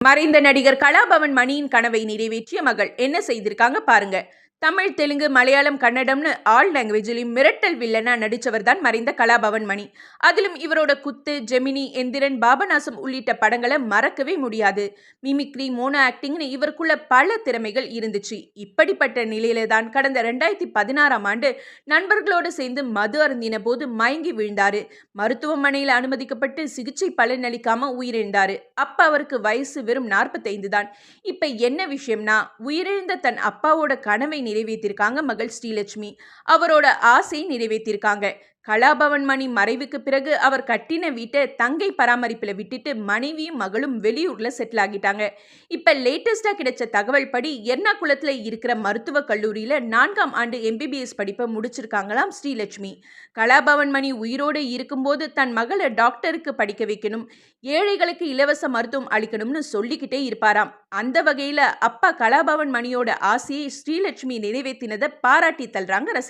மறைந்த நடிகர் கலாபவன் மணியின் கனவை நிறைவேற்றிய மகள் என்ன செய்திருக்காங்க பாருங்க. தமிழ் தெலுங்கு மலையாளம் கன்னடம்னு ஆல் லாங்குவேஜிலையும் மிரட்டல் வில்லனா நடித்தவர் தான் மறைந்த கலாபவன் மணி. அதிலும் இவரோட குத்து ஜெமினி எந்திரன் பாபநாசம் உள்ளிட்ட படங்களை மறக்கவே முடியாது. மிமிக்ரி மோனோ ஆக்டிங்னு இவருக்குள்ள பல திறமைகள் இருந்துச்சு. இப்படிப்பட்ட நிலையில தான் கடந்த ரெண்டாயிரத்தி பதினாறாம் ஆண்டு நண்பர்களோடு சேர்ந்து மது அருந்தின போது மயங்கி விழுந்தாரு. மருத்துவமனையில் அனுமதிக்கப்பட்டு சிகிச்சை பலனளிக்காம உயிரிழந்தாரு. அப்ப அவருக்கு வயசு வெறும் நாற்பத்தைந்து தான். இப்ப என்ன விஷயம்னா உயிரிழந்த தன் அப்பாவோட கனவை நிறைவேற்றிருக்காங்க. மகள் ஸ்ரீலட்சுமி அவரோட ஆசையை நிறைவேற்றிருக்காங்க. கலாபவன் மணி மறைவுக்கு பிறகு அவர் கட்டின வீட்டை தங்கை பராமரிப்பில் விட்டுட்டு மனைவியும் மகளும் வெளியூரில் செட்டில் ஆகிட்டாங்க. இப்போ லேட்டஸ்ட்டாக கிடைச்ச தகவல் படி எர்ணாகுளத்தில் இருக்கிற மருத்துவக் கல்லூரியில் நான்காம் ஆண்டு எம்பிபிஎஸ் படிப்பை முடிச்சிருக்காங்களாம் ஸ்ரீலட்சுமி. கலாபவன் மணி உயிரோடு இருக்கும்போது தன் மகளை டாக்டருக்கு படிக்க வைக்கணும் ஏழைகளுக்கு இலவச மருத்துவம் அளிக்கணும்னு சொல்லிக்கிட்டே இருப்பாராம். அந்த வகையில் அப்பா கலாபவன் மணியோட ஆசையை ஸ்ரீலட்சுமி நிறைவேற்றினதை பாராட்டி தள்ளுறாங்க ரசிகர்கள்.